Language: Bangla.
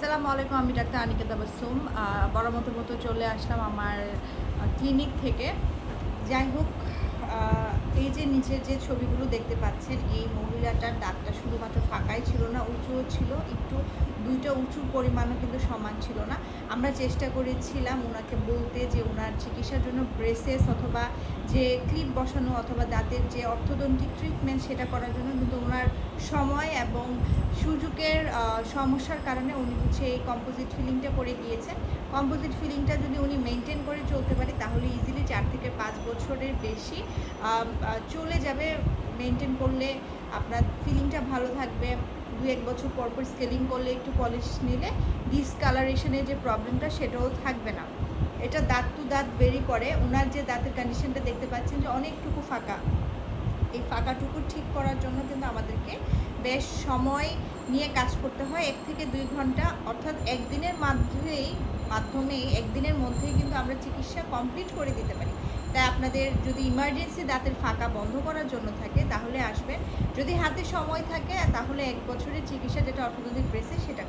আসসালামু আলাইকুম, আমি ডাক্তার আনিকা তাবাসুম বড় মতো মতো চলে আসলাম আমার ক্লিনিক থেকে। যাই হোক এই যে নিচের যে ছবিগুলো দেখতে পাচ্ছেন, এই মহিলাটার দাঁতটা শুধুমাত্র ফাঁকাই ছিল না, উঁচুও ছিল। একটু, দুইটা উঁচুর পরিমাণও কিন্তু সমান ছিল না। আমরা চেষ্টা করেছিলাম ওনাকে বলতে যে ওনার চিকিৎসার জন্য ব্রেসেস অথবা যে ক্লিপ বসানো অথবা দাঁতের যে অর্থোডন্টিক ট্রিটমেন্ট সেটা করার জন্য, কিন্তু ওনার সময় এবং সুযোগের সমস্যার কারণে উনি হচ্ছে এই কম্পোজিট ফিলিংটা করে গিয়েছেন। কম্পোজিট ফিলিংটা যদি উনি মেনটেন করে চলতে পারে, তাহলে ইজিলি চার থেকে পাঁচ বছরের বেশি চলে যাবে। মেনটেন করলে আপনার ফিলিংটা ভালো থাকবে। দু এক বছর পর পর স্কেলিং করলে একটু পলিশ নিলে ডিসকালারেশনের যে প্রবলেমটা সেটাও থাকবে না। এটা দাঁত টু দাঁত বেরি করে। ওনার যে দাঁতের কন্ডিশনটা দেখতে পাচ্ছেন যে অনেকটুকু ফাঁকা। এই ফাঁকাটুকু ঠিক করার জন্য কিন্তু আমাদেরকে বেশ সময় নিয়ে কাজ করতে হয়। এক থেকে দুই ঘণ্টা, অর্থাৎ একদিনের মাধ্যমেই মাধ্যমেই, একদিনের মধ্যেই কিন্তু আমরা চিকিৎসা কমপ্লিট করে দিতে পারি। তাই আপনাদের যদি ইমার্জেন্সি দাঁতের ফাঁকা বন্ধ করার জন্য থাকে, তাহলে আসবেন। যদি হাতে সময় থাকে, তাহলে এক বছরের চিকিৎসা যেটা অর্থনৈতিক ব্রেসে সেটা